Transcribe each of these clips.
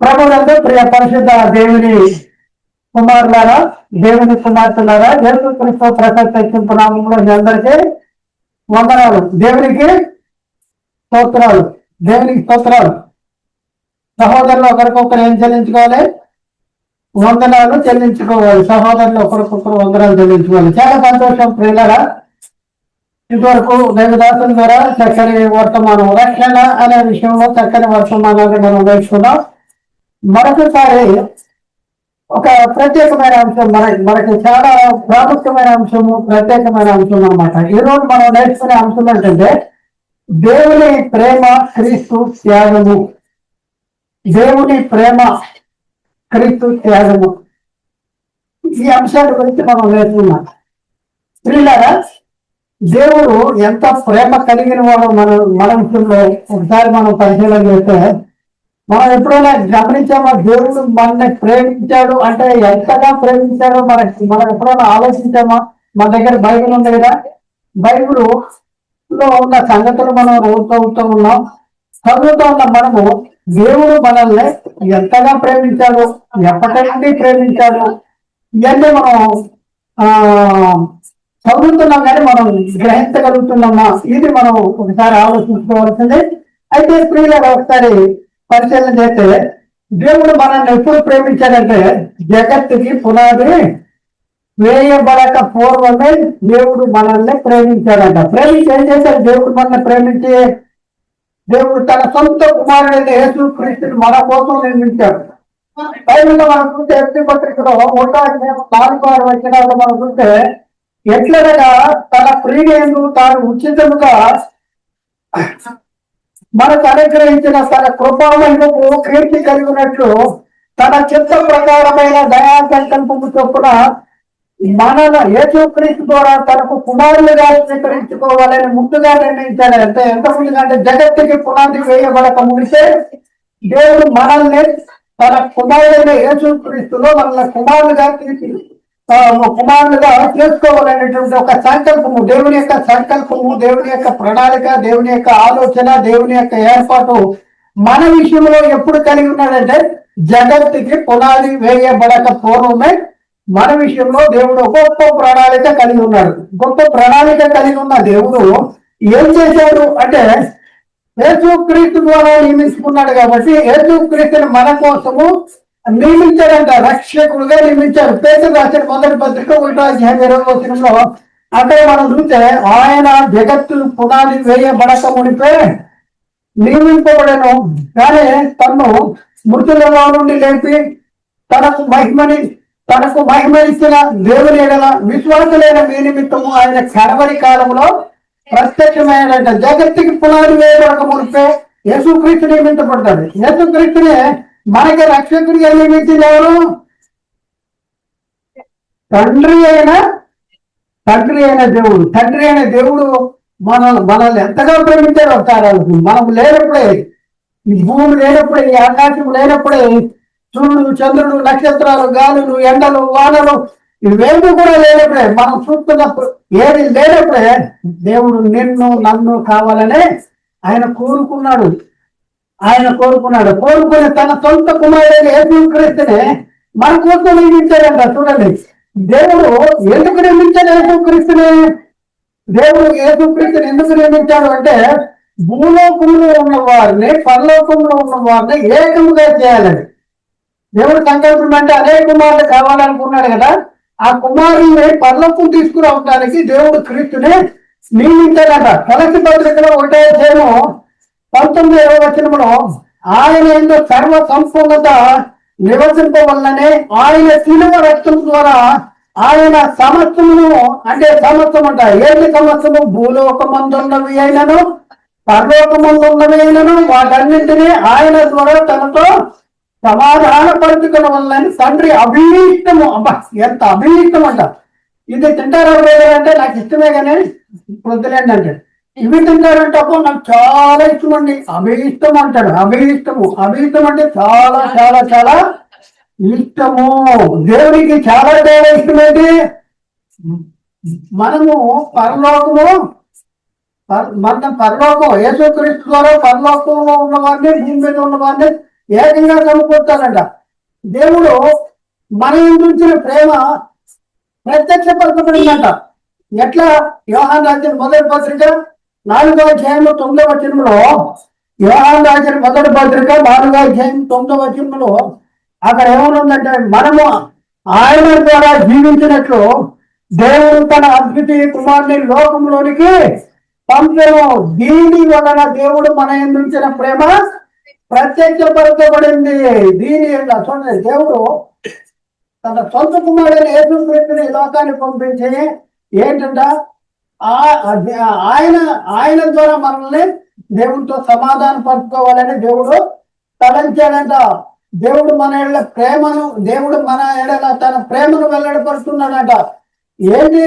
ప్రభునందు ప్రియ పరిశుద్ధ దేవుని కుమారులారా దేవుని కుమార్తెలారా యేసు క్రీస్తు ప్రశస్త నామంలో మీ అందరికీ వందనాలు. దేవునికి స్తోత్రాలు. దేవునికి స్తోత్రాలు. సహోదరులు ఒకరికొకరు ఏం చెల్లించుకోవాలి? వందనాలు చెల్లించుకోవాలి. సహోదరులు ఒకరికొకరు వందనాలు చెల్లించుకోవాలి. చాలా సంతోషం ప్రియులరా. ఇంతవరకు దేవదాసుల ద్వారా చక్కని వర్తమానం రక్షణ అనే విషయంలో చక్కని వర్తమానాన్ని మనం నేర్చుకున్నాం. మరొకసారి ఒక ప్రత్యేకమైన అంశం మన మనకి చాలా ప్రాముఖ్యమైన అంశము ప్రత్యేకమైన అంశం అన్నమాట. ఈ రోజు మనం నేర్చుకునే అంశం ఏంటంటే దేవుని ప్రేమ క్రీస్తు త్యాగము. దేవుని ప్రేమ క్రీస్తు త్యాగము. ఈ అంశాల గురించి మనం నేర్చుకున్నాం స్త్రీలారా దేవుడు ఎంత ప్రేమ కలిగిన వాడు మన మన విషయంలో ఒకసారి మనం పరిశీలన చేస్తే మనం ఎప్పుడైనా గమనించామా? దేవుడు మనల్ని ప్రేమించాడు అంటే ఎంతగా ప్రేమించాడో మనకి మనం ఎప్పుడైనా ఆలోచించామా? మన దగ్గర బైబిల్ ఉంది కదా? బైబిల్లో ఉన్న సంగతులు మనం రోజు చదువుతూ ఉన్నాం. చదువుతూ ఉన్న మనము దేవుడు మనల్ని ఎంతగా ప్రేమించాడు? ఎప్పటి నుండి ప్రేమించాడు? ఇవన్నీ మనం ఆ చదువుతున్నాం కానీ మనం గ్రహించగలుగుతున్నామా? ఇది మనం ఒకసారి ఆలోచించుకోవాల్సిందే. అయితే స్త్రీలకు ఒకసారి పరిశీలన చేస్తే దేవుడు మనల్ని ఎప్పుడు ప్రేమించాడంటే జగత్తుకి పునాది వేయబడక పూర్వమే దేవుడు మనల్ని ప్రేమించాడంట. ప్రేమించి ఏం చేశాడు? దేవుడు మనల్ని ప్రేమించి దేవుడు తన సొంత కుమారుడైన యేసు క్రీస్తుని మన కోసం నిర్మించాడు బైబిల్లో మనం చూస్తే ఎస్టీ పత్రికలో ఒకటో వచ్చిన నాలుగు మనం చూస్తే ఎట్లనగా తన ప్రియుడు తాను ఉచితముగా మనకు అనుగ్రహించిన తన కృపామహిమకు కీర్తి కలిగినట్లు తన చిత్త ప్రకారమైన దయా సంకల్పము చొప్పున మనల యేసుక్రీస్తు ద్వారా తనకు కుమారులుగా స్వీకరించుకోవాలని ముందుగా నిర్ణయించాడు అంటే ఎంత ముందుగా అంటే జగత్తుకి పునాది వేయబడక ముగితే దేవుడు మనల్ని తన కుమారుడైన యేసుక్రీస్తులో మనల్ని కుమారులుగా తీర్చి కుమారులుగా చేసుకోవాలనేటువంటి ఒక సంకల్పము దేవుని యొక్క సంకల్పము దేవుని యొక్క ప్రణాళిక దేవుని యొక్క ఆలోచన దేవుని యొక్క ఏర్పాటు మన విషయంలో ఎప్పుడు కలిగి ఉన్నాడంటే జగత్తుకి పునాది వేయబడక పూర్వమే మన విషయంలో దేవుడు గొప్ప ప్రణాళిక కలిగి ఉన్నాడు. గొప్ప ప్రణాళిక కలిగి ఉన్న దేవుడు ఏం చేశాడు అంటే యేసుక్రీస్తు ద్వారా నియమించుకున్నాడు కాబట్టి యేసుక్రీస్తుని మన కోసము నియమించారంట. రక్షకుడుగా నియమించారు. పేరు రాసిన మొదటి పత్రిక ఒకటో అధ్యాయం ఇరవై వచనంలో అక్కడ మనం చూస్తే ఆయన జగత్తు పునాది వేయబడక మునిపే నియమింపబడను. కానీ తను మృతులలో నుండి లేపి తనకు మహిమని తనకు మహిమ ఇచ్చిన దేవుని ఎడల విశ్వాసులైన మీ నిమిత్తము ఆయన కడవరి కాలంలో ప్రత్యక్షమైనట జగత్తుకి పునాది వేయబడక మునిపే యేసుక్రీస్తు నియమించబడతాడు యేసుక్రీస్తునే మనకి రక్షకుడిగా నియమించింది ఎవరు? తండ్రి అయిన తండ్రి అయిన దేవుడు. తండ్రి అయిన దేవుడు మన మనల్ని ఎంతగా ప్రేమించాడు ఒకసారి మనం లేనప్పుడే ఈ భూమి లేనప్పుడే ఈ ఆకాశం లేనప్పుడే సూర్యుడు చంద్రుడు నక్షత్రాలు గాలులు ఎండలు వానలు ఇవేమి కూడా లేనప్పుడే మనం చూస్తున్నప్పుడు ఏది లేనప్పుడే దేవుడు నిన్ను నన్ను కావాలనే ఆయన కోరుకున్నాడు. ఆయన కోరుకున్నాడు. కోరుకుని తన సొంత కుమారుడైన యేసుక్రీస్తుని మన కోసం నియమించాడంట చూడండి. దేవుడు ఎందుకు నిర్మించాడు యేసుక్రీస్తుని? దేవుడు యేసుక్రీస్తుని ఎందుకు నిర్మించాడు అంటే భూలోకంలో ఉన్న వారిని పరలోకంలో ఉన్న వారిని ఏకముగా చేయాలని. దేవుడు సంకల్పం అంటే అనేక కుమారులు కావాలనుకున్నాడు కదా. ఆ కుమారుల్ని పర్లోకం తీసుకురావడానికి దేవుడు క్రీస్తుని నియమించాడట కలసి పత్రికలో ఒకటే చేయము పంతొమ్మిది ఇరవై వచ్చినప్పుడు ఆయన ఎందు సర్వ సంపూర్ణత నివసింపవల్లనే ఆయన శిలువ రక్తం ద్వారా ఆయన సమస్తమును అంటే సమస్తం అంట ఏంటి సమస్తము? భూలోకమందున్నవి అయినను పరలోకమందున్నవి అయినను వాటన్నింటినీ ఆయన ద్వారా తనతో సమాధాన పరుచుకున్న వల్లని తండ్రి అభిష్టము అబ్బా ఎంత అభిష్టం అంట ఇది తింటారా అంటే నాకు ఇష్టమే కానీ వద్దులేండి అంటే. ఇవి తింటారంటే అప్పుడు నాకు చాలా ఇష్టం అండి అభిష్టం అంటాడు అభిష్టము అభిష్టం అంటే చాలా చాలా చాలా ఇష్టము. దేవునికి చాలా చాలా ఇష్టమేంటి? మనము పరలోకము మన పరలోకం యేసుక్రీస్తు ద్వారా పరలోకంలో ఉన్న వారిని భూమి మీద ఉన్న వారిని ఏకంగా సమకూర్చాలంట? దేవుడు మన ఉంచిన ప్రేమ ప్రత్యక్ష పరచబడిందంట ఎట్లా? యోహాన్ రాసిన మొదటి పత్రిక నాలుగో అధ్యాయంలో తొమ్మిదవ వచనంలో యోహాన్ రాసిన మొదటి పత్రిక నాలుగో అధ్యాయం తొమ్మిదవ వచనంలో అక్కడ ఏమనుందంటే మనము ఆయన ద్వారా జీవించినట్లు దేవుడు తన అద్వితీయ కుమారుని లోకంలోనికి పంపెను దీని వలన దేవుడు మన ఎందుంచిన ప్రేమ ప్రత్యక్షపరచబడింది. దీని చూడండి దేవుడు తన సొంత కుమారుడు యేసుక్రీస్తుని ఈ లోకాన్ని పంపించి ఏంటంట? ఆయన ఆయన ద్వారా మనల్ని దేవుడితో సమాధానం పరుచుకోవాలని దేవుడు తలంచాడంట. దేవుడు మన ఎడల ప్రేమను దేవుడు మన ఎడల తన ప్రేమను వెల్లడిపరుస్తున్నాడంట. ఏంటి?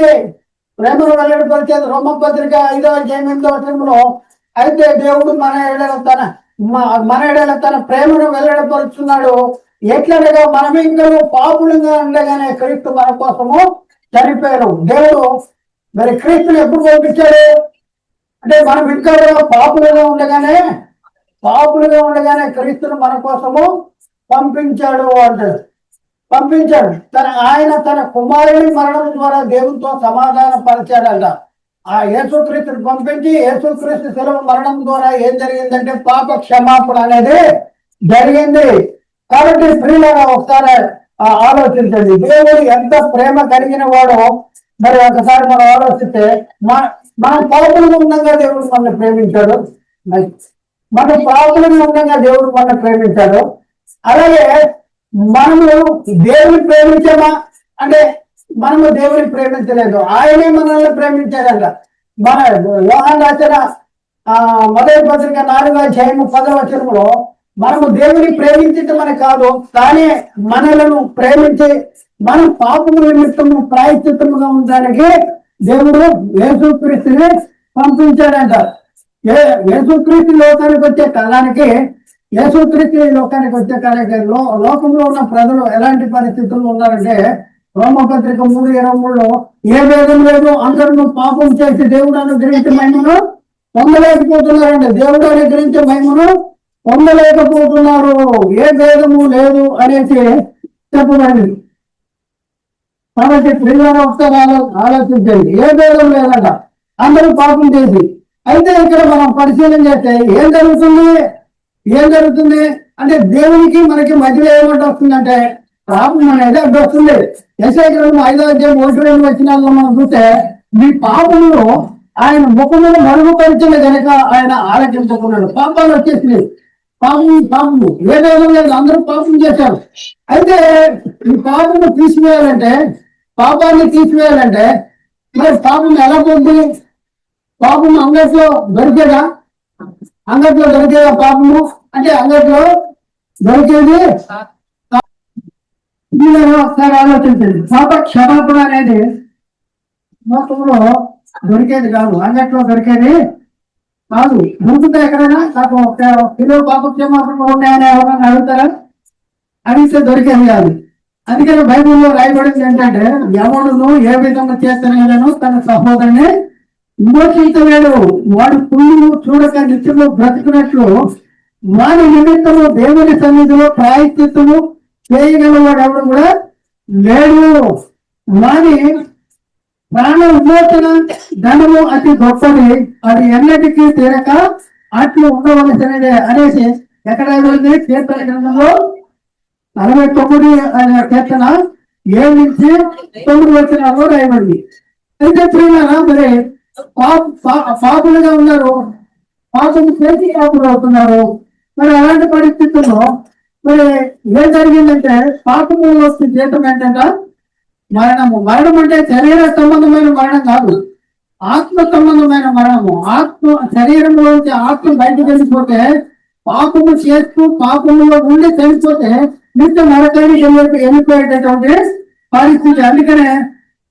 ప్రేమను వెల్లడిపరిచేది రోమపత్రిక ఐదో అధ్యాయం ఎనిమిదో వచనంలో అయితే దేవుడు మన ఎడల తన మన ఎడల తన ప్రేమను వెల్లడిపరుస్తున్నాడు. ఎట్లనగా మనం ఇంకా పాపులుగా ఉండగానే క్రీస్తు మన కోసము చనిపోయారు దేవుడు మరి క్రీస్తుని ఎప్పుడు పంపించాడు అంటే మనం ఇంకా పాపులుగా ఉండగానే పాపులుగా ఉండగానే క్రీస్తును మన కోసము పంపించాడు అంటాడు పంపించాడు. తన ఆయన తన కుమారుని మరణం ద్వారా దేవునితో సమాధాన పరిచాడంట. ఆ యేసుక్రీస్తుని పంపించి యేసుక్రీస్తు సెలవు మరణం ద్వారా ఏం జరిగిందంటే పాప క్షమాపణ అనేది జరిగింది. కాబట్టి స్త్రీలుగా ఒకసారి ఆలోచించండి. దేవుడు ఎంత ప్రేమ కలిగిన వాడో మరి ఒకసారి మనం ఆలోచిస్తే మన మన ఉండగా దేవుడు మనల్ని ప్రేమించాడు. మన పాపులుగా ఉండగా దేవుడు మనల్ని ప్రేమించాడు. అలాగే మనము దేవుని ప్రేమించామా? అంటే మనము దేవుని ప్రేమించలేదు. ఆయనే మనల్ని ప్రేమించాడంట. మన యోహాన్ రాసిన ఆ మొదటి పత్రిక నాలుగు అధ్యాయము పదవచనంలో మనము దేవుని ప్రేమించటం అని కాదు కానీ మనలను ప్రేమించి మన పాపముల నిమిత్తము ప్రాయశ్చిత్తముగా ఉండడానికి దేవుడు యేసుక్రీస్తుని పంపించాడంట. ఏ యేసుక్రీస్తు లోకానికి వచ్చే కాలానికి యేసుక్రీస్తు లోకానికి వచ్చే కాలానికి లోకంలో ఉన్న ప్రజలు ఎలాంటి పరిస్థితుల్లో ఉన్నారంటే రోమపత్రిక మూడు ఇరవై మూడులో ఏ భేదం లేదు అందరూ పాపం చేసి దేవుడు అనుగ్రహించే మహిమను పొందలేకపోతున్నారండి దేవుడు అనుగ్రహించే మహిమను పొందలేకపోతున్నారు. ఏ భేదము లేదు అనేసి చెప్పబడింది. కాబట్టి ప్రియులను ఒకసారి ఆలో- ఆలోచించండి. ఏ భేదం లేదట. అందరూ పాపం చేసి. అయితే ఇక్కడ మనం పరిశీలన చేస్తే ఏం జరుగుతుంది? ఏం జరుగుతుంది? అంటే దేవునికి మనకి మధ్యలో ఏమంటే వస్తుందంటే పాపం అనేది అడ్డు వస్తుంది. ఎస్ఐ గ్రంథం ఐదో అధ్యాయం ఒకటి రెండు వచ్చిన మనం చూస్తే మీ పాపమును ఆయన ముఖమును మరుగుపరిచిన కనుక ఆయన ఆలకించుకున్నాడు. పాపాలు వచ్చేసినాయి. పాపం పాపము ఏ భేదం లేదు. అందరూ పాపం చేశారు. అయితే ఈ పాపము తీసివేయాలంటే పాపాన్ని తీసివేయాలంటే మరి పాపం ఎలా పోతుంది? పాపం అంగట్లో దొరికేదా? అంగట్లో దొరికేదా పాపము? అంటే అంగట్లో దొరికేది మీరు ఒకసారి ఆలోచించండి. పాప క్షమాపణ అనేది లోకంలో దొరికేది కాదు. అంగట్లో దొరికేది కాదు. దొరుకుతా ఎక్కడైనా నాకు ఒక కిలో పాప క్షమాపణ ఉన్నాయని ఎవరైనా అడుగుతారా? అడిగితే దొరికేది కాదు. అందుకని బైబిల్లో రాయబడింది ఏంటంటే ఎవడును ఏ విధంగా చేతనైనను తన సహోదరుని విమోచించలేడు వాడు పుణ్యము చూడక నిత్యము బ్రతుకున్నట్లు వాడి నిమిత్తము దేవుని సన్నిధిలో ప్రాయశ్చిత్తము చేయగలవాడు ఎవడు కూడా లేడు. వాని ప్రాణ విమోచన ధనము అతి గొప్పది అది ఎన్నటికీ తీరక అట్లు ఉండవలసినదే అనేసి ఎక్కడ కీర్తన గ్రంథంలో నలభై తొమ్మిది అనే కీర్తన ఏడు నుంచి తొమ్మిది వచ్చినాలో రాయబడింది అయితే ప్రియులారా మరి పాప- పాపులుగా ఉన్నారు. పాపం చేసి పాపులు అవుతున్నారు. మరి అలాంటి పరిస్థితుల్లో మరి ఏం జరిగిందంటే పాపము వస్తే జీతం ఏంటంటే మరణము. మరణం అంటే శరీర సంబంధమైన మరణం కాదు. ఆత్మ సంబంధమైన మరణము. ఆత్మ శరీరంలోంచి ఆత్మ బయటకు వెళ్ళిపోతే పాపము చేస్తూ పాపంలో ఉండి చనిపోతే నిత్య నరకానికి వెళ్ళి వెళ్ళిపోయేటటువంటి పరిస్థితి అందుకనే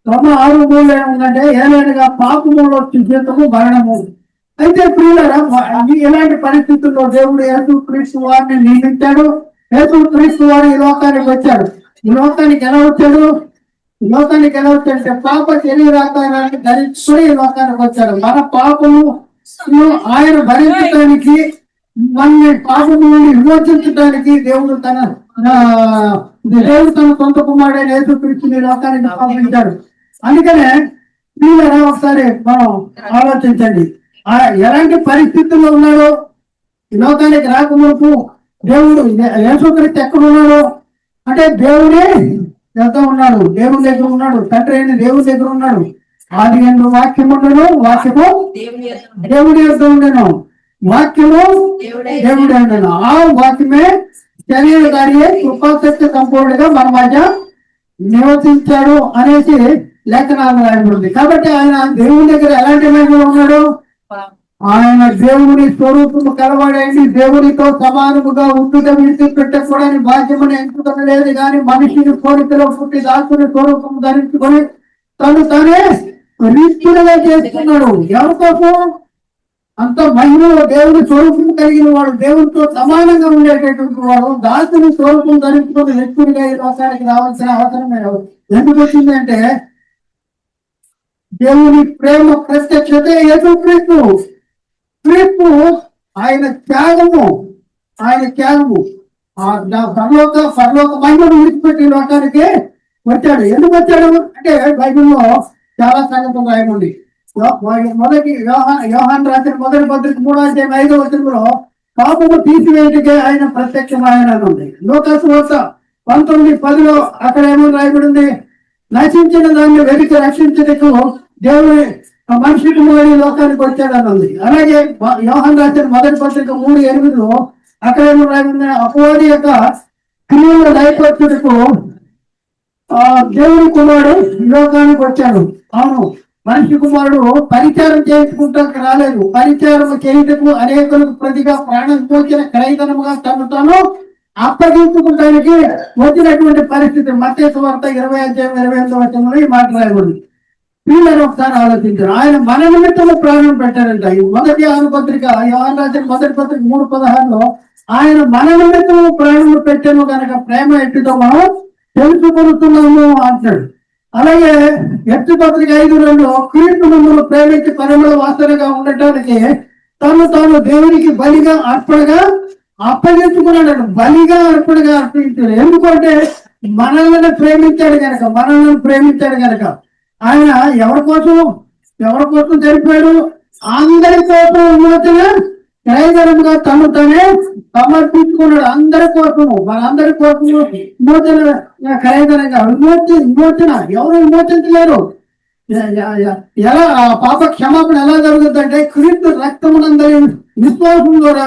తొమ్మ ఆరు మూడు ఏముందంటే ఏలైనగా పాపములో జీతము మరణము. అయితే ప్రియులరా ఈ ఇలాంటి పరిస్థితుల్లో దేవుడు యేసు క్రీస్తు వారిని నియమించాడు? యేసు క్రీస్తు వారు ఈ లోకానికి వచ్చాడు ఈ లోకానికి ఎలా వచ్చాడు? ఈ లోకానికి ఎలా వచ్చాడంటే పాప శరీరాకారాన్ని ధరించుకుని ఈ లోకానికి వచ్చాడు. మన పాపము ఆయన భరించడానికి మన పాపము నుండి విమోచించడానికి దేవుడు తన దేవుడు తన సొంత కుమారుడైన యేసుక్రీస్తుని లోకానికి పంపించాడు. అందుకనే మీరా ఒకసారి మనం ఆలోచించండి. ఆ ఎలాంటి పరిస్థితుల్లో ఉన్నాడో లోకానికి రాకముందు దేవుడు యేసుక్రీస్తు ఎక్కడ ఉన్నాడు అంటే దేవుడే ఎంత ఉన్నాడు దేవుని దగ్గర ఉన్నాడు తండ్రి అయిన దేవుని దగ్గర ఉన్నాడు. ఆది ఎందు వాక్యం ఉండను వాక్యము దేవుడి యొక్క ఉండను. వాక్యము దేవుడే దేవుడే ఉండను. ఆ వాక్యమే శరీర శరీరధారి కృపాసక్తి సంపూర్ణగా మన మధ్య నివసించాడు అనేసి లేఖనాలు రాయబడింది కాబట్టి ఆయన దేవుని దగ్గర ఎలాంటి మహిమలో ఉన్నాడు? ఆయన దేవుని స్వరూపము కలవాడండి దేవునితో సమానముగా ఉండుట విడిచిపెట్టకూడని బాధ్యమని ఎంచుకొనలేదు కానీ మనిషిని కోరికలో పుట్టి దాసుని స్వరూపము ధరించుకొని తను తానే రీతిగా చేసుకున్నాడు ఎవరి కోసం అంత మహిమలో దేవుని స్వరూపం కలిగిన వాడు దేవునితో సమానంగా ఉండేటటువంటి వాడు దాసుని స్వరూపం ధరించుకుని వ్యక్తుడిగా ఈ లోకానికి రావాల్సిన అవసరం ఎందుకు వచ్చిందంటే దేవుని ప్రేమ ప్రత్యక్షత ఏదో క్రీస్తు ఆయన త్యాగము ఆయన త్యాగము. ఆ నా పరలోక పరలోక మహిమను విడిచిపెట్టి లోకానికి వచ్చాడు. ఎందుకు వచ్చాడు? అంటే బైబిల్లో చాలా సంగతులు రాయమండి మొదటి యోహాన్ రాసిన మొదటి పత్రిక మూడో అధ్యాయం ఐదో వచనంలో పాపము తీసివేటికే ఆయన ప్రత్యక్షమైన ఉంది లోకస్ వార్త పంతొమ్మిది పదిలో అక్కడ ఏమో రాయబడింది? నశించిన దాన్ని వెతికి రక్షించటకు దేవుడు మనిషికి మనిషి లోకానికి వచ్చాడని ఉంది అలాగే యోహన్ యోహాన్ రాసిన మొదటి పత్రిక మూడు ఎనిమిదిలో అక్కడ ఏమో రాయబడింది? అపవాది యొక్క క్రియలు లయపరచుటకు ఆ దేవుని కుమారుడు లోకానికి వచ్చాడు. అవును. మనిషి కుమారుడు పరిచారం చేయించుకుంటానికి రాలేదు. పరిచారం చేయుటకు అనేకులకు ప్రతిగా ప్రాణం పోచిన క్రైతనముగా తను తాను అప్పగించుకుంటానికి వచ్చినటువంటి పరిస్థితి మత్స్య వార్త ఇరవై అధ్యాయం ఇరవై ఎనిమిది వచనంలో ఈ మాట రాయబడింది. వీళ్ళని ఒకసారి ఆలోచించారు. ఆయన మన నిమిత్తము ప్రాణం పెట్టారంట ఈ మొదటి ఆనుపత్రిక పత్రిక రాసిన మొదటి పత్రిక మూడు పదహారులో ఆయన మన నిమిత్తము ప్రాణం పెట్టాను కనుక ప్రేమ ఎట్టుతో మనం తెలుసుకొనుతున్నాము అంటాడు. అలాగే ఎట్టి పత్రిక ఐదు రెండు క్రీస్తు మమ్మల్ని ప్రేమించి పనులు వాసనగా ఉండటానికి తను తాను దేవునికి బలిగా అర్పణగా అప్పగించుకున్నాడు. బలిగా అర్పణగా అర్పించాడు. ఎందుకంటే మనల్ని ప్రేమించాడు కనుక మనల్ని ప్రేమించాడు కనుక ఆయన ఎవరి కోసం? ఎవరి కోసం చనిపోయాడు? అందరి కోసం విమోచన క్రయధనముగా తను తనే సమర్పించుకున్నాడు అందరి కోసము మనందరి కోసము విమోచన క్రయధనంగా విమోచన విమోచన ఎవరు విమోచించలేరు. ఎలా ఆ పాప క్షమాపణ ఎలా జరుగుతుందంటే క్రీస్తు రక్తమునందరి విశ్వాసం ద్వారా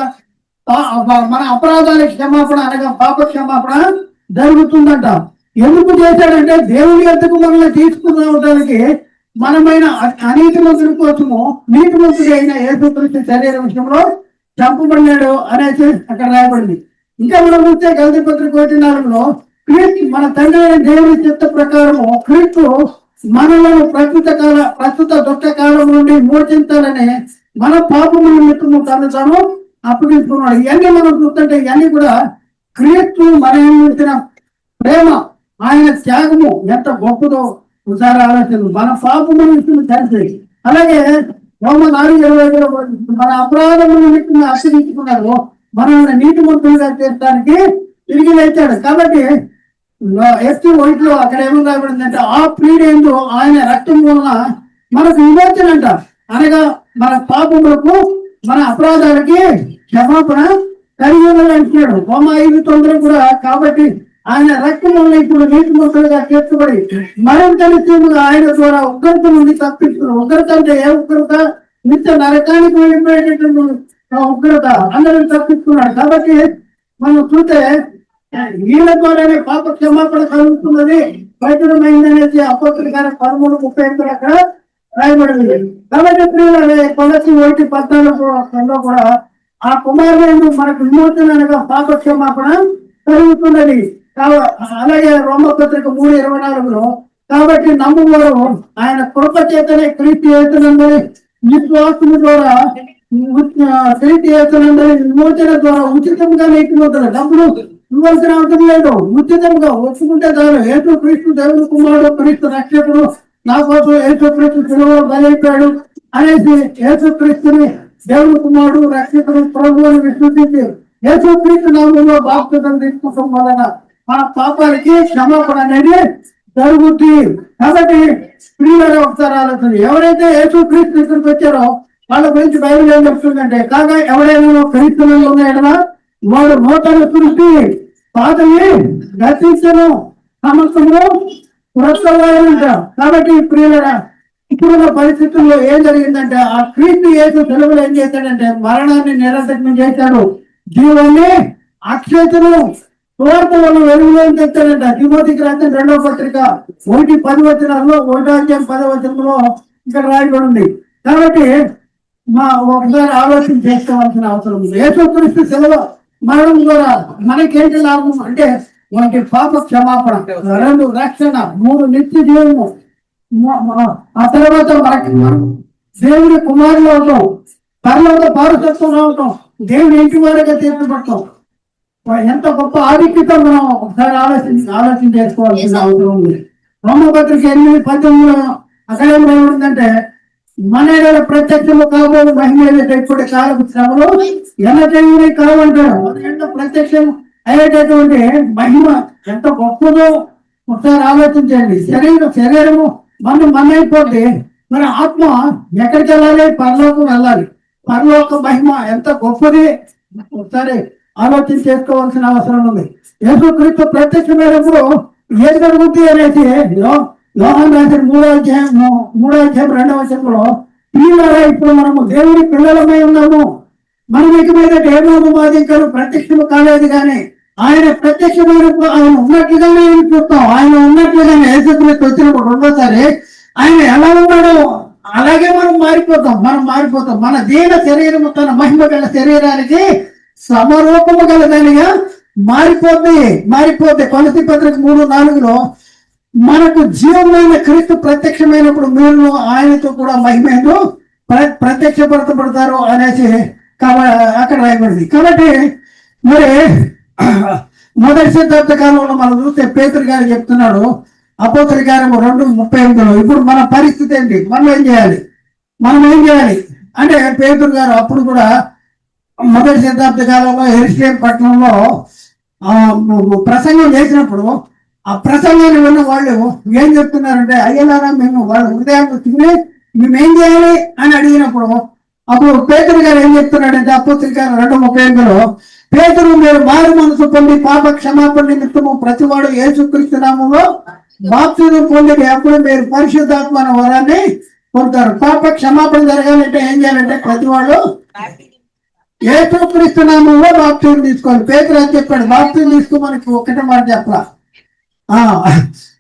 మన అపరాధాల క్షమాపణ అనగా పాప క్షమాపణ జరుగుతుందంట. ఎందుకు చేశాడంటే దేవుని ఎద్దకు మనల్ని తీసుకుని రావడానికి మనమైన అనీతి మంత్రుల కోసము నీతి మంతుడు అయిన ఏ శరీరం విషయంలో చంపబడినాడు అనేసి అక్కడ రాయబడింది. ఇంకా మనం చూస్తే గల్తీ పత్రిక ఒకటి నాలుగులో క్రీస్తు మన తండ్రి అయిన దేవుని చిత్త ప్రకారము క్రీస్తు మనలను ప్రస్తుత కాల ప్రస్తుత దుష్ట కాలం నుండి మోచించాలని మన పాపము నిమిత్తము తను తాను అప్పగించుకున్నాడు. ఇవన్నీ మనం చూస్తుంటే ఇవన్నీ కూడా క్రీస్తు మన ఇచ్చిన ప్రేమ ఆయన త్యాగము ఎంత గొప్పదో ఒకసారి ఆలోచన మన పాపము నిమిత్తం తెలిసి. అలాగే రోమ నాలుగు ఇరవై మన అపరాధములు నీటిని ఆశ్రయించుకున్నారు. మనల్ని నీటి మంత్రులుగా చేయడానికి తిరిగి లేచాడు. కాబట్టి ఎస్టీ వైట్లో అక్కడ ఏమన్నా పడిందంటే ఆ పీడేందు ఆయన రక్తం వలన మనకు విమోచన అంట. అనగా మన పాపములకు మన అపరాధాలకి క్షమాపణ కలిగి ఉన్నది అంటున్నాడు. బొమ్మ ఐదు తొందర కూడా కాబట్టి ఆయన రక్తం వల్ల ఇప్పుడు నీటి మొక్కలుగా చేర్చబడి మరింత నిత్యముగా ఆయన ద్వారా ఉగ్రత నుండి తప్పించుకుని ఒకరికంటే ఏ ఉగ్రత నిత్య నరకానికి వెళ్ళిపోయేటటువంటి ఉగ్రత అందరిని తప్పించుకున్నాడు. కాబట్టి మనం చూస్తే వీళ్ళ ద్వారానే పాప క్షమాపణ కలుగుతున్నది. పవిత్రమైందనేసి అపత్రికార పదమూడు ముప్పై ఎనిమిది అక్కడ రాయబడింది. కాబట్టి ప్రియులారా, కొలసి ఒకటి పద్నాలుగులో కూడా ఆ కుమారుడు మనకు విమోచన అనగా పాప క్షమాపణ కలుగుతున్నది. అలాగే రోమపత్రిక మూడు ఇరవై నాలుగులో కాబట్టి నమ్మువారు ఆయన కృప చేతనే క్రీస్తు చేతులందరి విశ్వాసం ద్వారా క్రీస్తు చేతులందరి విమోచన ద్వారా ఉచితంగా నీటిపోతారు డబ్బులు ఇవ్వాల్సిన అవసరం లేదు. ఉచితంగా ఒప్పుకుంటే దాని ఏసు క్రీస్తు దేవుని కుమారుడు క్రీస్తు రక్షకుడు నా కోసం ఏసు క్రీస్తు సిలువలో బలైపోయాడు అనేసి ఏసు క్రీస్తుని దేవుని కుమారుడు రక్షకుడు ప్రభు అని విశ్వసించి ఏసు క్రీస్తు నామంలో బాప్తిజం తీసుకోవడం వలన మన పాపాలకి క్షమాపణ అనేది జరుగుద్ది. కాబట్టి ప్రియుల ఒకసారి ఆలోచన ఎవరైతే యేసు క్రీస్తు వచ్చారో వాళ్ళ గురించి బైబిల్ ఏం చెప్తుందంటే కాగా ఎవరైనా క్రీస్తులలో ఉన్నాయన వాడు నూతన సృష్టి పాతవి దర్శించను సమస్తము పురస్కారంట కాబట్టి ప్రియులరా ఇప్పుడున్న పరిస్థితుల్లో ఏం జరిగిందంటే ఆ క్రీస్తు యేసు తెలుగులో ఏం చేశాడంటే మరణాన్ని నిరసకం చేశాడు. జీవాన్ని అక్షతను సువార్త వల్ల వెలుగులో తెచ్చాడంట తిమోతి గ్రంథం రెండవ పత్రిక. ఒకటి పది వచనాల్లో ఒకటో అధ్యాయం పది వచనంలో ఇక్కడ రాయబడి ఉంది కాబట్టి మా ఒకసారి ఆలోచన చేసుకోవాల్సిన అవసరం ఉంది. యేసుక్రీస్తు సెలవు మరణం ద్వారా మనకేంటి లాభం? అంటే మనకి పాప క్షమాపణ రెండు రక్షణ మూడు నిత్య జీవము. ఆ తర్వాత మనకి దేవుడి కుమారులు అవుతాం పరలోక పారసత్వంలో అవుతాం దేవుడి ఇంటి వారిగా తీర్చబడతాం ఎంత గొప్ప ఆధిక్యత మనం ఒకసారి ఆలోచన ఆలోచన చేసుకోవాల్సిన అవసరం ఉంది. రోమపత్రిక ఎనిమిది పద్దెనిమిదిలో అక్కడ ఏం రాయబడిందంటే మన ప్రత్యక్షము మహిమ ఏదైతే ఇప్పుడు కాలపు శ్రమలో కావంటాడు మన ఎడల ప్రత్యక్షం అయ్యేటటువంటి మహిమ ఎంత గొప్పదో ఒకసారి ఆలోచించండి. శరీరం శరీరము మనం మన అయిపోతే మరి ఆత్మ ఎక్కడికి వెళ్ళాలి? పరలోకం వెళ్ళాలి. పరలోక మహిమ ఎంత గొప్పది? ఒకసారి ఆలోచన చేసుకోవాల్సిన అవసరం ఉంది. యేసుక్రీస్తు ప్రత్యక్షమైనప్పుడు ఏం జరుగుద్ది అనేసి యో- రాసిన మూడో అధ్యాయం మూడో అధ్యాయం రెండవ వచనంలో పిల్లరా ఇప్పుడు మనము దేవుని పిల్లలమై ఉన్నాము. మనం ఇక మీద ఏమో మాదింకలు ప్రత్యక్షం కాలేదు కానీ ఆయన ప్రత్యక్షమైనప్పుడు ఆయన ఉన్నట్లుగానే ఆయన చూస్తాం. ఆయన ఉన్నట్లుగానే యేసుక్రీస్తు వచ్చినప్పుడు రెండోసారి ఆయన ఎలా ఉన్నాడో అలాగే మనం మారిపోతాం. మనం మారిపోతాం. మన దీన శరీరము తన మహిమ గల శరీరానికి సమరూపము గలదానిగా మారిపోద్ది మారిపోద్ది కొలసి పత్రిక మూడు నాలుగులో మనకు జీవమైన క్రీస్తు ప్రత్యక్షమైనప్పుడు మీరు ఆయనతో కూడా మహిమేందు ప్ర- ప్రత్యక్షపరచబడతారు అనేసి కాబ- అక్కడ రాయబడింది. కాబట్టి మరి మొదటి సిద్ధార్థ కాలంలో మనం చూస్తే పేతురు గారు చెప్తున్నాడు అపోతరి గారు రెండు ముప్పై ఎనిమిదిలో ఇప్పుడు మన పరిస్థితి ఏంటి? మనం ఏం చేయాలి? మనం ఏం చేయాలి? అంటే పేతురు గారు అప్పుడు కూడా మొదటి శతాబ్ద కాలంలో హెరిస్టేట్ పట్టణంలో ఆ, ప్రసంగం చేసినప్పుడు ఆ ప్రసంగాన్ని విన్న వాళ్ళు ఏం చెప్తున్నారంటే అయ్యలారా మేము వాళ్ళ హృదయాలు తిని మేము ఏం చేయాలి? అని అడిగినప్పుడు అప్పుడు పేదరు గారు ఏం చెప్తున్నాడంటే అపోత్రిక గారు రెండు ముప్పై ఎనిమిదిలో పేదరు మీరు మారు మనసు పొంది పాప క్షమాపణ నిమిత్తము ప్రతివాడు యేసుక్రీస్తు నామంలో బాప్తిజం పొంది అప్పుడు మీరు పరిశుద్ధాత్మ అనే వరాన్ని పొందుతారు. పాప క్షమాపణ జరగాలంటే ఏం చేయాలంటే ప్రతివాడు యేసుక్రీస్తు నామంలో బాప్తిజం తీసుకోవాలి పేదలు అని చెప్పాడు. బాప్తిజం తీసుకో మనకి ఒకటే మాట చెప్పరా ఆ,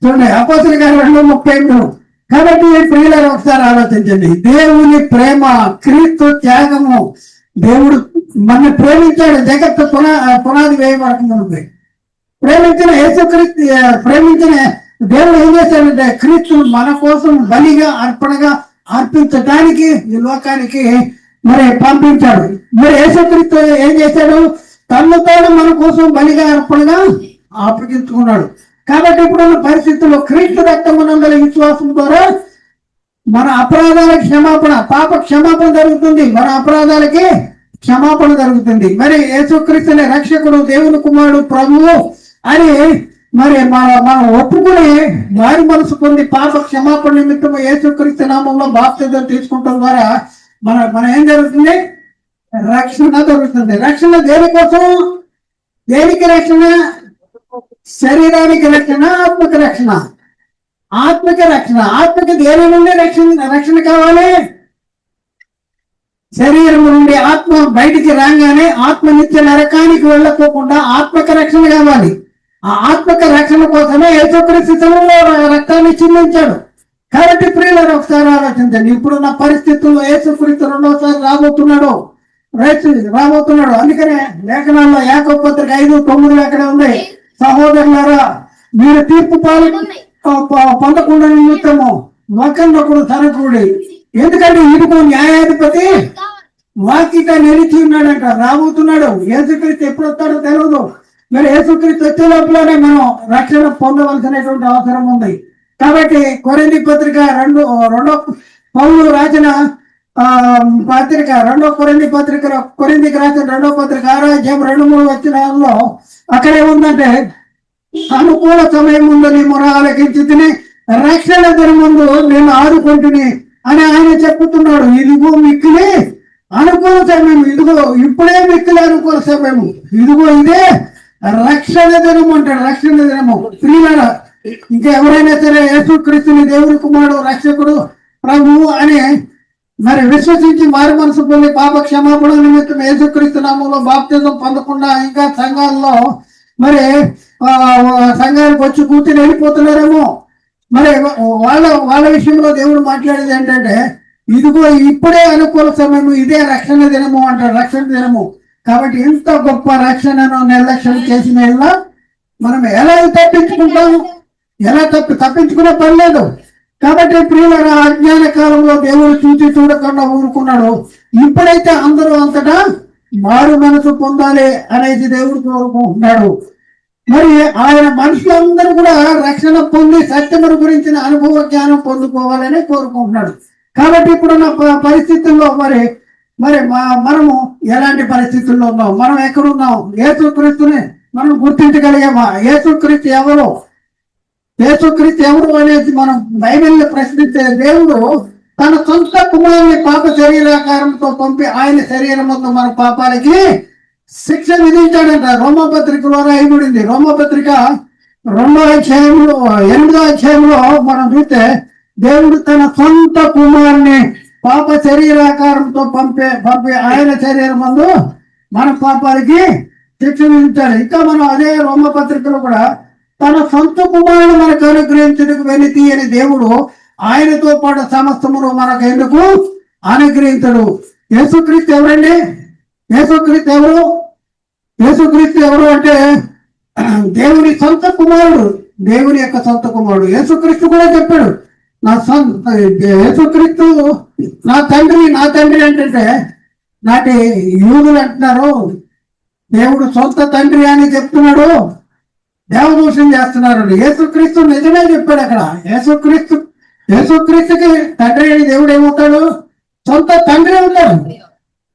చూడండి అపోతుల గారు రెండు ముప్పై మూడు కాబట్టి ప్రియులను ఒకసారి ఆలోచించండి. దేవుని ప్రేమ క్రీస్తు త్యాగము దేవుడు మన ప్రేమించాడు. జగత్తు పునా పునాది వేయబడుతుంది ప్రేమించిన యేసుక్రీస్తు ప్రేమించిన దేవుడు ఏం చేశాడంటే క్రీస్తు మన కోసం బలిగా అర్పణగా అర్పించడానికి ఈ లోకానికి మరి పంపించాడు. మరి యేసుక్రీస్తు ఏం చేశాడు? తను తాను మన కోసం బలిగా అర్పణగా అప్పగించుకున్నాడు కాబట్టి ఇప్పుడున్న పరిస్థితుల్లో క్రీస్తు రక్తం విశ్వాసం ద్వారా మన అపరాధాల క్షమాపణ పాప క్షమాపణ జరుగుతుంది. మన అపరాధాలకి క్షమాపణ జరుగుతుంది. మరి యేసుక్రీస్తుని రక్షకుడు దేవుని కుమారుడు ప్రభువు అని మరి మన మనం ఒప్పుకుని మారి మనసు పొంది పాప క్షమాపణ నిమిత్తం యేసుక్రీస్తు నామంలో బాప్తిజం తీసుకుంటాం ద్వారా మన మన ఏం జరుగుతుంది? రక్షణ జరుగుతుంది రక్షణ దేనికోసం? దేనికి రక్షణ? శరీరానికి రక్షణ ఆత్మక రక్షణ. ఆత్మక రక్షణ. ఆత్మక దేని నుండి రక్షణ రక్షణ కావాలి? శరీరం నుండి ఆత్మ బయటికి రాగానే ఆత్మ నిత్య నరకానికి వెళ్ళకోకుండా ఆత్మక రక్షణ కావాలి. ఆ ఆత్మక రక్షణ కోసమే యేసుక్రీస్తు శిశువులో రక్తాన్ని చిందించాడు. కాబట్టి ప్రియులను ఒకసారి ఆలోచించండి. ఇప్పుడున్న పరిస్థితుల్లో యేసుక్రీస్తు రెండోసారి రాబోతున్నాడు. రైతు రాబోతున్నాడు. అందుకనే లేఖనాల్లో యాకబ పత్రిక ఐదు తొమ్మిది ఎక్కడ ఉంది. సహోదరులారా మీరు తీర్పు పాలు ప- పొందకుండా నిమిత్తము ఒకరినొకడు తనకుడి ఎందుకంటే ఇదిగో న్యాయాధిపతి వాకిట నిలిచి ఉన్నాడంట రాబోతున్నాడు. యేసుక్రీస్తు ఎప్పుడు వస్తాడో తెలియదు మరి యేసుక్రీస్తు వచ్చే లోపలనే మనం రక్షణ పొందవలసినటువంటి అవసరం ఉంది. కాబట్టి కొరంది పత్రిక రెండు రెండో పౌలు రాసిన ఆ పత్రిక రెండో కొరింది పత్రికలో కొరిందికి రాసిన రెండో పత్రిక ఆరోగ్యం రెండు మూడు వచ్చినాల్లో అక్కడ ఏముందంటే అనుకూల సమయం ముందు నీ మొర తిని రక్షణ ధర్మందు ముందు నేను ఆదుకుంటుని అని ఆయన చెప్పుతున్నాడు. ఇదిగో మిక్కిలి అనుకూల సమయం. ఇదిగో ఇప్పుడే మిక్కిలి అనుకూల సమయం. ఇదిగో ఇదే రక్షణ దినం అంటాడు. రక్షణ దినము ప్రియుల ఇంకా ఎవరైనా సరే యేసుక్రీస్తుని దేవుని కుమారుడు రక్షకుడు ప్రభు అని మరి విశ్వసించి మారు మనసు పొంది పాప క్షమాపణ నిమిత్తం యేసుక్రీస్తు నామంలో బాప్తిజం పొందకుండా ఇంకా సంఘాల్లో మరి ఆ, సంఘానికి వచ్చి కూర్చుని వెళ్ళిపోతున్నారేమో. మరి వాళ్ళ వాళ్ళ విషయంలో దేవుడు మాట్లాడేది ఏంటంటే ఇదిగో ఇప్పుడే అనుకూల సమయము ఇదే రక్షణ దినము అంటారు రక్షణ దినము. కాబట్టి ఇంత గొప్ప రక్షణను నిర్లక్ష్యం చేసిన యెడల మనం ఎలా తప్పించుకుంటాము? ఎలా తప్పి తప్పించుకునే పని లేదు. కాబట్టి ప్రియుల అజ్ఞాన కాలంలో దేవుడు చూసి చూడకుండా ఊరుకున్నాడు. ఇప్పుడైతే అందరూ అంతటా మారు మనసు పొందాలి అనేది దేవుడు కోరుకుంటున్నాడు. మరి ఆయన మనుషులందరూ కూడా రక్షణ పొంది సత్యమును గురించిన అనుభవ జ్ఞానం పొందుకోవాలని కోరుకుంటున్నాడు. కాబట్టి ఇప్పుడున్న పరిస్థితుల్లో మరి మరి మా- మనము ఎలాంటి పరిస్థితుల్లో ఉన్నాం? మనం ఎక్కడున్నాం? ఏసుక్రీస్తుని మనం గుర్తించగలిగామా? యేసుక్రీస్తు ఎవరు? యేసుక్రీస్తు ఎవరు అనేది మనం బైబిల్ని ప్రశ్నించే దేవుడు తన సొంత కుమారుని పాప శరీరాకారంతో పంపి ఆయన శరీరం మన పాపాలకి శిక్ష విధించాడంట. రోమపత్రికలో రాయబడింది రోమపత్రిక రెండో అధ్యాయంలో ఎనిమిదో అధ్యాయంలో మనం చూస్తే దేవుడు తన సొంత కుమారుని పాప శరీరాకారంతో పంపే పంపి ఆయన శరీరం మన పాపాలకి శిక్ష విధించాడు. ఇంకా మనం అదే రోమపత్రికలో కూడా తన సొంత కుమారుడు మనకు అనుగ్రహించడానికి వెలితి అని దేవుడు ఆయనతో పాటు సమస్తమును మనకు ఎందుకు అనుగ్రహించడు? యేసుక్రీస్తు ఎవరండి? యేసుక్రీస్తు ఎవరు? యేసుక్రీస్తు ఎవరు అంటే దేవుని సొంత కుమారుడు దేవుని యొక్క సొంత కుమారుడు. యేసుక్రీస్తు కూడా చెప్పాడు నా సొంత యేసుక్రీస్తు నా తండ్రి నా తండ్రి ఏంటంటే నాటి యూదులు అంటున్నారు దేవుడు సొంత తండ్రి అని చెప్తున్నాడు. దేవదూషణ చేస్తున్నారు. యేసుక్రీస్తు నిజమే చెప్పాడు అక్కడ. యేసుక్రీస్తు యేసుక్రీస్తుకి తండ్రి అని దేవుడు ఏమవుతాడు? సొంత తండ్రి అవుతాడు.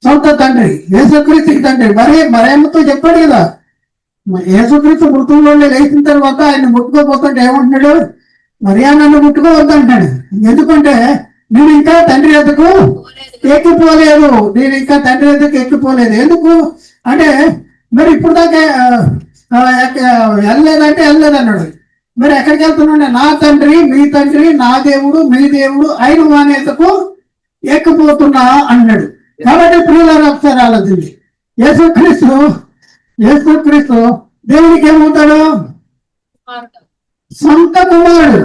సొంత తండ్రి. యేసుక్రీస్తుకి తండ్రి. మరే మరేమతో చెప్పాడు కదా? యేసుక్రీస్తు మృతుల్లో లేచిన తర్వాత ఆయన ముట్టుకోపోతుంటే ఏమంటున్నాడు? మరియా నన్ను ముట్టుకోవద్దు అంటాడు ఎందుకంటే నేను ఇంకా తండ్రి ఎద్దకు ఎక్కిపోలేదు. నేను ఇంకా తండ్రి ఎద్దకు ఎక్కిపోలేదు. ఎందుకు? అంటే మరి ఇప్పుడు దాకా వెళ్ళలేదంటే వెళ్ళలేదు అన్నాడు మరి ఎక్కడికి వెళ్తున్నాడు? నా తండ్రి మీ తండ్రి నా దేవుడు మీ దేవుడు ఆయన మానేతకు ఎక్కిపోతున్నా అన్నాడు. కాబట్టి ప్రియులను ఒకసారి ఆలోచించి యేసుక్రీస్తు యేసుక్రీస్తు దేవుడికి ఏమవుతాడు? సొంత కుమారుడు.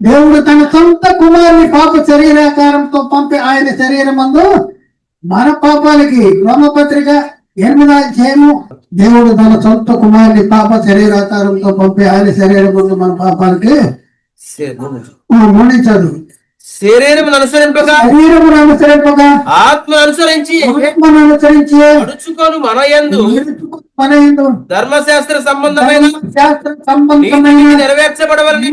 దేవుడు తన సొంత కుమారుని పాప శరీరాకారంతో పంపి ఆయన శరీరం మందు మన పాపాలకి రోమపత్రిక ఎనిమిదో అధ్యాయము దేవుడు తన సొంత కుమారుని పాప శరీరాకారంతో పంపి ఆయన శరీరం ముందు మన పాపాలకి మరణించాడు శరీరం అనుసరింపగా? శరీరమును అనుసరింపగా? ఆత్మ అనుసరించి ఆత్మను అనుసరించి నడుచుకొని మన యందు మన యందు ధర్మశాస్త్ర సంబంధమైన శాస్త్ర సంబంధమైన నెరవేర్చబడవలని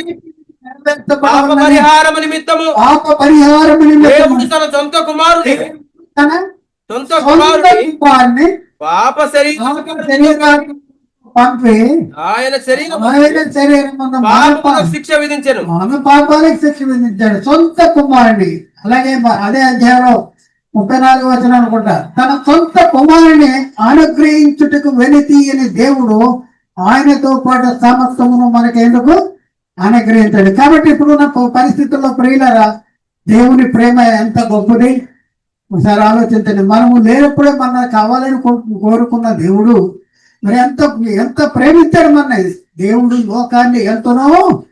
పాప. పరిహారము నిమిత్తము పాప పరిహారము నిమిత్తము తన సొంత కుమారుని తన సొంత కుమారుని పాప శరీరం పాప ఆయన ఆయన శిక్ష మన పాపాలకు శిక్ష విధించాడు. సొంత కుమారుని. అలాగే అదే అధ్యాయంలో ముప్పై నాలుగు వచనం అనుకుంటా. తన సొంత కుమారుని అనుగ్రహించుటకు వెలితి అని దేవుడు ఆయనతో పాటు సమస్తమును మనకెందుకు అనుగ్రహించాడు. కాబట్టి ఇప్పుడున్న పరిస్థితుల్లో ప్రియులరా దేవుని ప్రేమ ఎంత గొప్పది? ఒకసారి ఆలోచించండి. మనము లేనప్పుడే మన కావాలని కో- కోరుకున్న దేవుడు మరి ఎంత ఎంత ప్రేమించాడు మన దేవుడు లోకాన్ని? ఎంతనో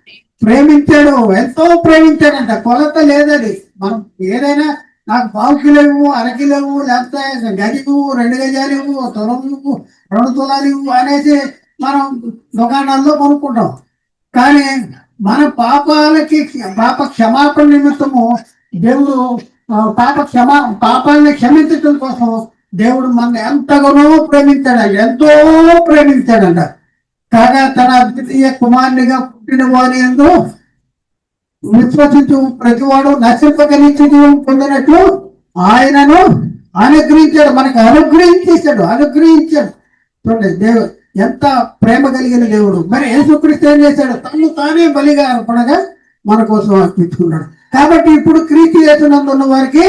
ప్రేమించాడు ఎంతో ప్రేమించాడంట. కొలత లేదది మనం ఏదైనా నాకు పావు కిలో ఇవ్వు అరకిలో లేకపోతే గది ఇవ్వు రెండు గజాలు ఇవ్వు తులం ఇవ్వు రెండు తులాలు ఇవ్వు అనేసి మనం దుకాణాల్లో కొనుక్కుంటాం. కానీ మన పాపాలకి పాప క్షమాపణ నిమిత్తము దేవుడు పాప క్షమా పాపాలని క్షమించడం కోసం దేవుడు మన ఎంతగానో ప్రేమించాడు ఎంతో ప్రేమించాడంట. కాగా తన అద్వితీయ కుమారునిగా పుట్టిన వాని ఎందు విశ్వసించు ప్రతివాడు నశింపక పొందినట్లు ఆయనను అనుగ్రహించాడు మనకు అనుగ్రహించేశాడు అనుగ్రహించాడు. చూడండి దేవుడు ఎంత ప్రేమ కలిగిన దేవుడు. మరి యేసుక్రీస్తు ఏం చేశాడు? తను తానే బలిగా అర్పణగా మన కోసం అర్పించుకున్నాడు. కాబట్టి ఇప్పుడు క్రీస్తు యేసునందు ఉన్న వారికి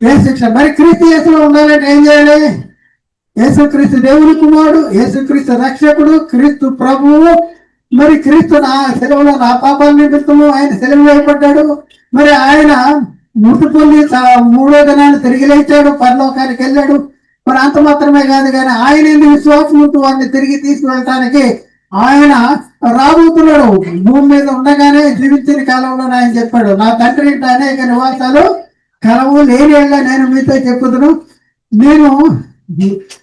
ఏ శిక్ష. మరి క్రీస్తు యేసులో ఉండాలంటే ఏం చేయాలి? యేసుక్రీస్తు దేవుని కుమారుడు యేసుక్రీస్తు రక్షకుడు క్రీస్తు ప్రభువు. మరి క్రీస్తు నా సెలవులో నా పాపాల నిమిత్తము ఆయన సెలవు వేయబడ్డాడు మరి ఆయన మృతి పొంది మూడో దినాన్ని తిరిగి లేచాడు పరలోకానికి వెళ్ళాడు. మరి అంత మాత్రమే కాదు కానీ ఆయన ఎందుకు విశ్వాసంతో వారిని తిరిగి తీసుకువెళ్ళటానికి ఆయన రాబోతున్నాడు. భూమి మీద ఉండగానే జీవించిన కాలంలో ఆయన చెప్పాడు. నా తండ్రి అనేక నివాసాలు కలవు లేని నేను మీతో చెప్పుతున్నాను నేను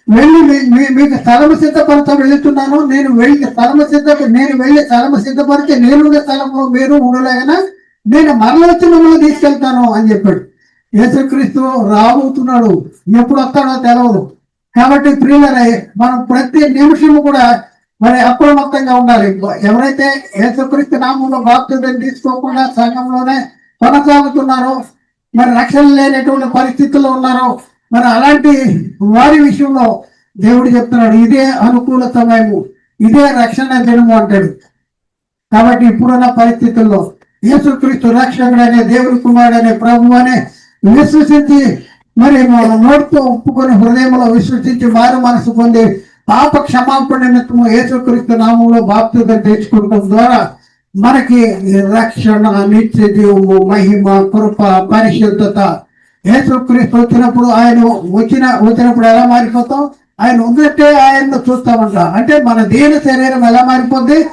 వెళ్ళి మీ- మీకు స్థలము సిద్ధపరచ వెళుతున్నాను. నేను వెళ్ళి స్థలము సిద్ధ నేను వెళ్ళి స్థలము సిద్ధపరిచి నేను స్థలంలో మీరు ఉండలేగన? నేను మరల వచ్చి మిమ్మల్ని తీసుకెళ్తాను అని చెప్పాడు. యేసుక్రీస్తు రాబోతున్నాడు. ఎప్పుడు వస్తాడో తెలవదు. కాబట్టి ప్రియులరై మనం ప్రతి నిమిషము కూడా మరి అప్రమత్తంగా ఉండాలి. ఎవరైతే యేసుక్రీస్తు నామంలో బాప్తిజం తీసుకోకుండా సంఘంలోనే కొనసాగుతున్నారో మరి రక్షణ లేనటువంటి పరిస్థితుల్లో ఉన్నారో మరి అలాంటి వారి విషయంలో దేవుడు చెప్తున్నాడు ఇదే అనుకూల సమయము ఇదే రక్షణ దినము అంటాడు. కాబట్టి ఇప్పుడున్న పరిస్థితుల్లో యేసుక్రీస్తు రక్షకుడు అనే దేవుడి కుమారుడు అనే ప్రభు అనే విశ్వసించి మరి నోటితో ఒప్పుకొని హృదయంలో విశ్వసించి మారు మనసు పొంది పాప క్షమాపణ నిమిత్తము యేసుక్రీస్తు నామంలో బాప్తిజం తెచ్చుకోవడం ద్వారా మనకి రక్షణ నిత్య జీవము మహిమ కృప పరిశుద్ధత. యేసుక్రీస్తు వచ్చినప్పుడు ఆయన వచ్చిన వచ్చినప్పుడు ఎలా మారిపోతాం? ఆయన ఉన్నట్టే ఆయన్ను చూస్తామంట. అంటే మన దేన శరీరం ఎలా మారిపోద్ది?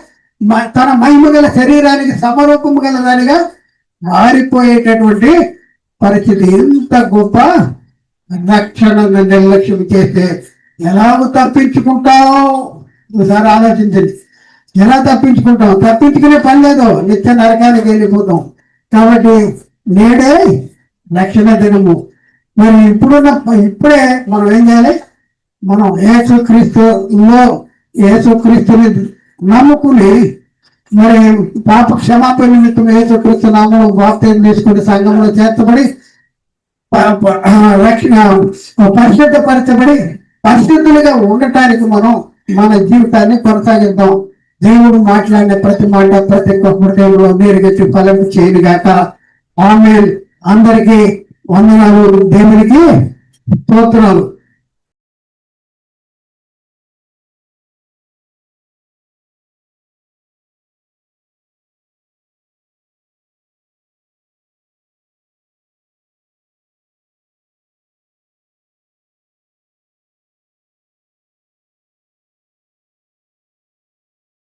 మ- తన మహిమ గల శరీరానికి సమరూపము గల దానిగా మారిపోయేటటువంటి పరిస్థితి. ఎంత గొప్ప రక్షణను నిర్లక్ష్యం చేస్తే ఎలాగో తప్పించుకుంటావు ఒకసారి ఆలోచించండి. ఎలా తప్పించుకుంటాం తప్పించుకునే పని లేదు. నిత్య నరకానికి వెళ్ళిపోతాం. కాబట్టి నేడే రక్షణ దినము. మరి ఇప్పుడున్న ఇప్పుడే మనం ఏం చేయాలి? మనం యేసుక్రీస్తులో యేసుక్రీస్తుని నమ్ముకుని మరి పాప క్షమాపణ నిమిత్తం యేసుక్రీస్తు నామం బాప్తిజం తీసుకుని సంఘంలో చేర్చబడి రక్షణ పరిశుద్ధపరచబడి పరిశుద్ధులుగా ఉండటానికి మనం మన జీవితాన్ని కొనసాగిద్దాం. దేవుడు మాట్లాడిన ప్రతి మాట ప్రతి ఒక్క హృదయంలో నీరుగచ్చి ఫలం చేయను గాక ఆమె అందరికీ వందనాలు. దేవునికి స్తోత్రాలు.